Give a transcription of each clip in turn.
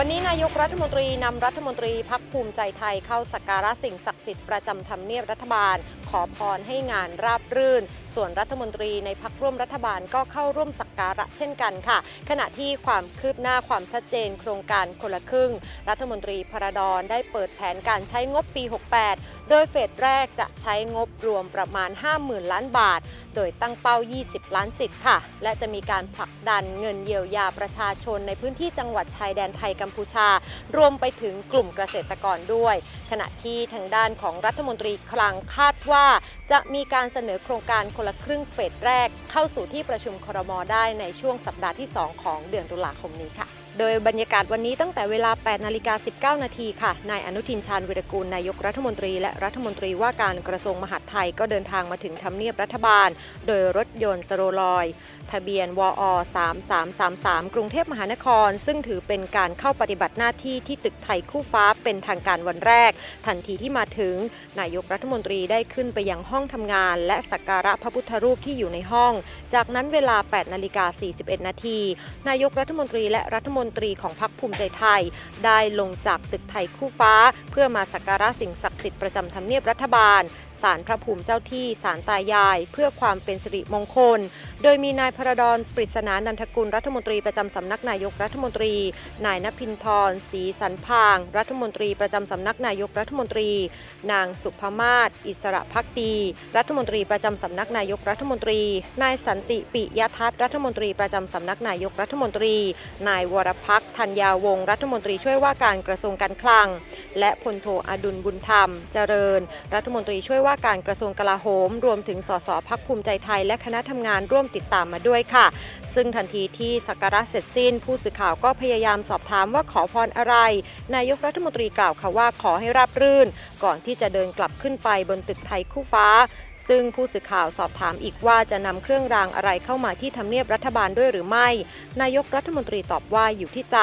วันนี้นายกรัฐมนตรีนำรัฐมนตรีพักภูมิใจไทยเข้าสักการะสิ่งศักดิ์สิทธิ์ประจำทำเนียบรัฐบาล ขอพรให้งานราบรื่น ส่วนรัฐมนตรีในพักร่วมรัฐบาลก็เข้าร่วมสักการะเช่นกันค่ะ ขณะที่ความคืบหน้าความชัดเจนโครงการคนละครึ่ง รัฐมนตรีพระดอนได้เปิดแผนการใช้งบปี 68 โดยเฟสแรกจะใช้งบรวมประมาณ 50,000 ล้านบาท โดยตั้งเป้า 20 ล้านสิทธิ์ค่ะ และจะมีการผลักดันเงินเยียวยาประชาชนในพื้นที่จังหวัดชายแดนไทยกัมพูชา รวมไปถึงกลุ่มเกษตรกรด้วย ขณะที่ทางด้านของรัฐมนตรีคลังคาดว่า จะมีการเสนอโครงการคนละครึ่งเฟสแรก เข้าสู่ที่ประชุมครมได้ในช่วงสัปดาห์ที่ 2 ของเดือนตุลาคมนี้ค่ะ โดยบรรยากาศวันนี้ตั้งแต่เวลา 8 นาฬิกา 19 นาทีค่ะ นายอนุทินชาญวิรกูล นายกรัฐมนตรี และรัฐมนตรีว่าการกระทรวงมหาดไทยก็เดินทางมาถึงทำเนียบรัฐบาล โดยรถยนต์สโรลอย ทะเบียนวอ3333 กรุงเทพมหานคร ซึ่งถือเป็นการเข้าปฏิบัติหน้าที่ที่ตึกไทยคู่ฟ้าเป็นทางการวันแรก ทันทีที่มาถึง นายกรัฐมนตรีได้ขึ้นไปยังห้องทำงาน และสักการะพระพุทธรูปที่อยู่ในห้อง จากนั้นเวลา 8นาฬิกา41 นาที นายกรัฐมนตรีและรัฐมนตรีของพรรคภูมิใจไทย ได้ลงจากตึกไทยคู่ฟ้า เพื่อมาสักการะสิ่งศักดิ์สิทธิ์ประจำทำเนียบรัฐบาล ศาลพระภูมิเจ้าที่ศาลตายาย เพื่อความเป็นสิริมงคล โดยมีนายพระดอนปริศนานันทกุลรัฐมนตรีประจำสำนักนายกรัฐมนตรี นายนภินทรศรีสันพาง รัฐมนตรีประจำสำนักนายกรัฐมนตรี นางสุภมาศอิสระพักดี รัฐมนตรีประจำสำนักนายกรัฐมนตรี นายสันติปิยทัศน์รัฐมนตรีประจำสำนักนายกรัฐมนตรี นายวรพักธัญญาวงศ์รัฐมนตรีช่วยว่าการกระทรวงการคลัง และพลโทอดุลบุญธรรม เจริญ รัฐมนตรีช่วยว่าการกระทรวงกลาโหม รวมถึงสสพักภูมิใจไทย และคณะทำงานร่วมติดตามมาด้วยค่ะ ซึ่งทันทีที่สักการะเสร็จสิ้น ผู้สื่อข่าวก็พยายามสอบถามว่าขอพรอะไร นายกรัฐมนตรีกล่าวค่ะว่าขอให้ราบรื่น ก่อนที่จะเดินกลับขึ้นไปบนตึกไทยคู่ฟ้า ซึ่งผู้สื่อข่าวสอบถามอีกว่าจะนำเครื่องรางอะไรเข้ามาที่ทำเนียบรัฐบาลด้วยหรือไม่ นายกรัฐมนตรีตอบว่าอยู่ที่ใจ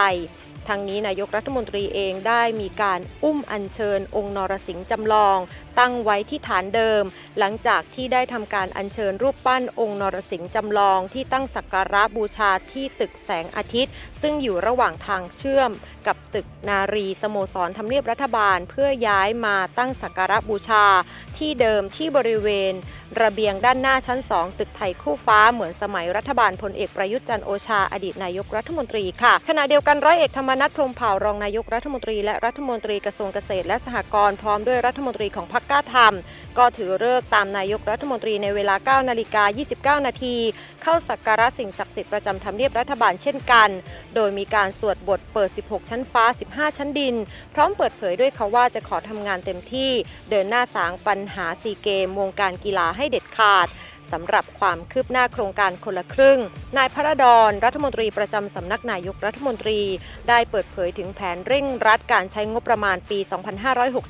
ทั้งนี้นายกรัฐมนตรีเองได้มีการอุ้มอัญเชิญ องค์นรสิงห์จำลอง ตั้งไว้ที่ฐานเดิม หลังจากที่ได้ทำการอัญเชิญรูปปั้นองค์นรสิงห์จำลองที่ตั้งสักการะบูชาที่ตึกแสงอาทิตย์ ซึ่งอยู่ระหว่างทางเชื่อมกับตึกนารีสโมสรทำเนียบรัฐบาล เพื่อย้ายมาตั้งสักการะบูชาที่เดิมที่บริเวณระเบียงด้านหน้าชั้น 2 ตึกไทยคู่ฟ้าเหมือนสมัยรัฐบาลพลเอกประยุทธ์จันโอชาอดีตนายกรัฐมนตรีค่ะ ขณะเดียวกันร้อยเอกธรรมนัฐพรมเผ่ารองนายกรัฐมนตรีและรัฐมนตรีกระทรวงเกษตรและสหกรณ์พร้อมด้วยรัฐมนตรีของพรรคกล้าทำ ก็ถือเลิกตามนายกรัฐมนตรีในเวลา 9 นาฬิกา 29 นาที เข้าสักการะสิ่งศักดิ์สิทธิ์ประจำทำเนียบรัฐบาลเช่นกัน โดยมีการสวดบทเปิด 16 ชั้นฟ้า 15 ชั้นดิน พร้อมเปิดเผยด้วยเขาว่าจะขอทำงานเต็มที่ เดินหน้าสางปัญหาซีเกมวงการกีฬาให้เด็ดขาด สำหรับความคืบหน้าโครงการคนละครึ่ง นายพระดอนรัฐมนตรีประจำสำนักนายกรัฐมนตรี ได้เปิดเผยถึงแผนเร่งรัดการใช้งบประมาณปี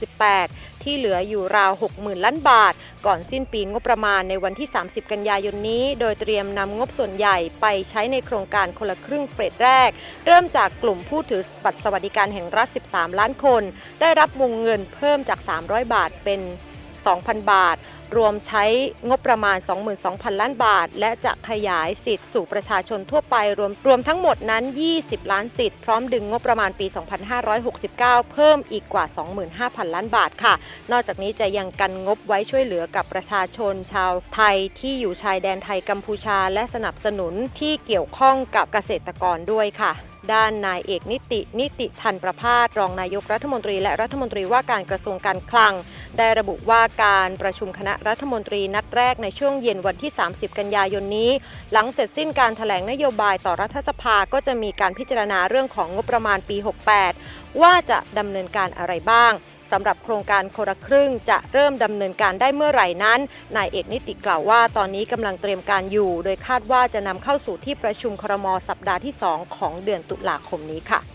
2568 ที่เหลืออยู่ราว 60,000 ล้านบาท ก่อนสิ้นปีงบประมาณในวันที่ 30 กันยายนนี้ โดยเตรียมนำงบส่วนใหญ่ไปใช้ในโครงการคนละครึ่งเฟสแรก เริ่มจากกลุ่มผู้ถือบัตรสวัสดิการแห่งรัฐ 13 ล้านคน ได้รับวงเงินเพิ่มจาก 300 บาทเป็น 2,000 บาท รวมใช้งบประมาณ 22,000 ล้านบาท และจะขยายสิทธิ์สู่ประชาชนทั่วไปรวมรวมทั้งหมดนั้น 20 ล้านสิทธิ์พร้อมดึงงบประมาณปี 2569 เพิ่มอีกกว่า 25,000 ล้านบาทค่ะ นอกจากนี้จะยังกันงบไว้ช่วยเหลือกับประชาชนชาวไทยที่อยู่ชายแดนไทยกัมพูชา และสนับสนุนที่เกี่ยวข้องกับเกษตรกรด้วยค่ะด้านนายเอกนิติ นิติทันประพาสรองนายกรัฐมนตรีและรัฐมนตรีว่าการกระทรวงการคลัง ได้ระบุว่าการประชุมคณะรัฐมนตรีนัดแรกในช่วงเย็นวันที่ 30 กันยายนนี้ หลังเสร็จสิ้นการถแถลงนโยบายต่อรัฐสภาก็จะมีการพิจารณาเรื่องของงบประมาณปี 68 ว่าจะดำเนินการอะไรบ้างสำหรับโครงการคนละครึ่งจะเริ่มดำเนินการได้เมื่อไหร่นั้น นายเอกนิติกล่าวว่าตอนนี้กำลังเตรียมการอยู่ โดยคาดว่าจะนำเข้าสู่ที่ประชุมครมสัปดาห์ที่ 2 ของเดือนตุลาคมนี้ค่ะ